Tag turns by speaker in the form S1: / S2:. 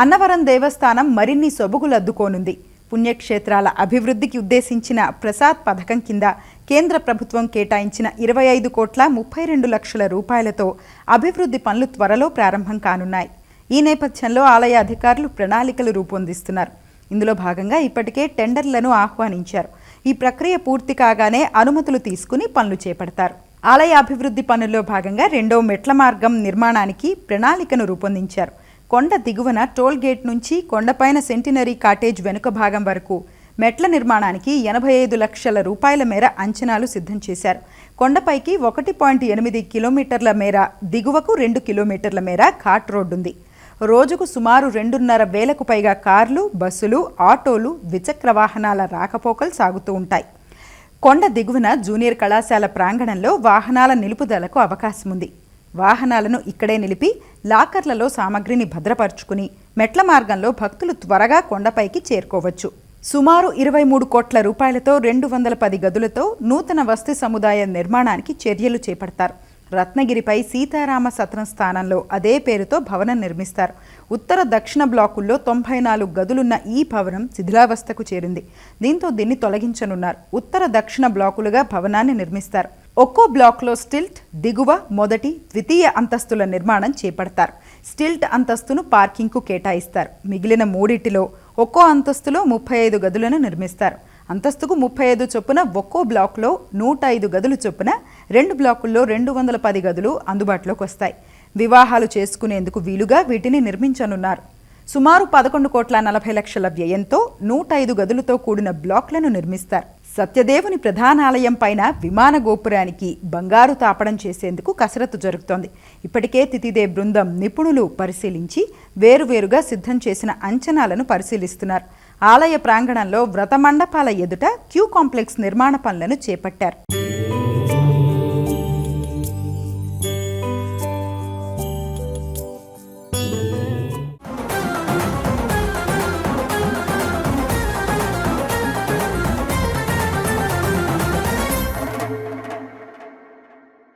S1: అన్నవరం దేవస్థానం మరిన్ని సొబగులద్దుకోనుంది. పుణ్యక్షేత్రాల అభివృద్ధికి ఉద్దేశించిన ప్రసాద్ పథకం కింద కేంద్ర ప్రభుత్వం కేటాయించిన ఇరవై ఐదు కోట్ల ముప్పై రెండు లక్షల రూపాయలతో అభివృద్ధి పనులు త్వరలో ప్రారంభం కానున్నాయి. ఈ నేపథ్యంలో ఆలయ అధికారులు ప్రణాళికలు రూపొందిస్తున్నారు. ఇందులో భాగంగా ఇప్పటికే టెండర్లను ఆహ్వానించారు. ఈ ప్రక్రియ పూర్తి కాగానే అనుమతులు తీసుకుని పనులు చేపడతారు. ఆలయ అభివృద్ధి పనుల్లో భాగంగా రెండో మెట్ల మార్గం నిర్మాణానికి ప్రణాళికను రూపొందించారు. కొండ దిగువన టోల్ గేట్ నుంచి కొండపైన సెంటినరీ కాటేజ్ వెనుక భాగం వరకు మెట్ల నిర్మాణానికి ఎనభై ఐదు లక్షల రూపాయల మేర అంచనాలు సిద్ధం చేశారు. కొండపైకి ఒకటి పాయింట్ ఎనిమిది కిలోమీటర్ల మేర దిగువకు రెండు కిలోమీటర్ల మేర ఘాట్ రోడ్డు ఉంది రోజుకు సుమారు రెండున్నర వేలకు పైగా కార్లు బస్సులు ఆటోలు ద్విచక్ర వాహనాల రాకపోకలు సాగుతూ ఉంటాయి. కొండ దిగువన జూనియర్ కళాశాల ప్రాంగణంలో వాహనాల నిలుపుదలకు అవకాశం ఉంది వాహనాలను ఇక్కడే నిలిపి లాకర్లలో సామగ్రిని భద్రపరుచుకుని మెట్ల మార్గంలో భక్తులు త్వరగా కొండపైకి చేరుకోవచ్చు. సుమారు ఇరవై మూడు కోట్ల రూపాయలతో రెండు వందల పది గదులతో నూతన వస్తు సముదాయ నిర్మాణానికి చర్యలు చేపడతారు. రత్నగిరిపై సీతారామ సత్రం స్థానంలో అదే పేరుతో భవనం నిర్మిస్తారు. ఉత్తర దక్షిణ బ్లాకుల్లో తొంభై నాలుగు గదులున్న ఈ భవనం శిథిలావస్థకు చేరింది. దీంతో దీన్ని తొలగించనున్నారు. ఉత్తర దక్షిణ బ్లాకులుగా భవనాన్ని నిర్మిస్తారు. ఒక్కో బ్లాక్లో స్టిల్ట్ దిగువ మొదటి ద్వితీయ అంతస్తుల నిర్మాణం చేపడతారు. స్టిల్ట్ అంతస్తును పార్కింగ్కు కేటాయిస్తారు. మిగిలిన మూడిటిలో ఒక్కో అంతస్తులో ముప్పై ఐదు గదులను నిర్మిస్తారు. అంతస్తుకు ముప్పై ఐదు చొప్పున ఒక్కో బ్లాక్లో నూట ఐదు గదులు చొప్పున రెండు బ్లాకుల్లో రెండు వందల పది గదులు అందుబాటులోకి వస్తాయి. వివాహాలు చేసుకునేందుకు వీలుగా వీటిని నిర్మించనున్నారు. సుమారు పదకొండు కోట్ల నలభై లక్షల వ్యయంతో నూట ఐదు గదులతో కూడిన బ్లాక్లను నిర్మిస్తారు. సత్యదేవుని ప్రధానాలయం పైన విమాన గోపురానికి బంగారు తాపడం చేసేందుకు కసరత్తు జరుగుతోంది. ఇప్పటికే తితిదే బృందం నిపుణులు పరిశీలించి వేరువేరుగా సిద్ధం చేసిన అంచనాలను పరిశీలిస్తున్నారు. ఆలయ ప్రాంగణంలో వ్రత మండపాల ఎదుట క్యూ కాంప్లెక్స్ నిర్మాణ పనులను చేపట్టారు.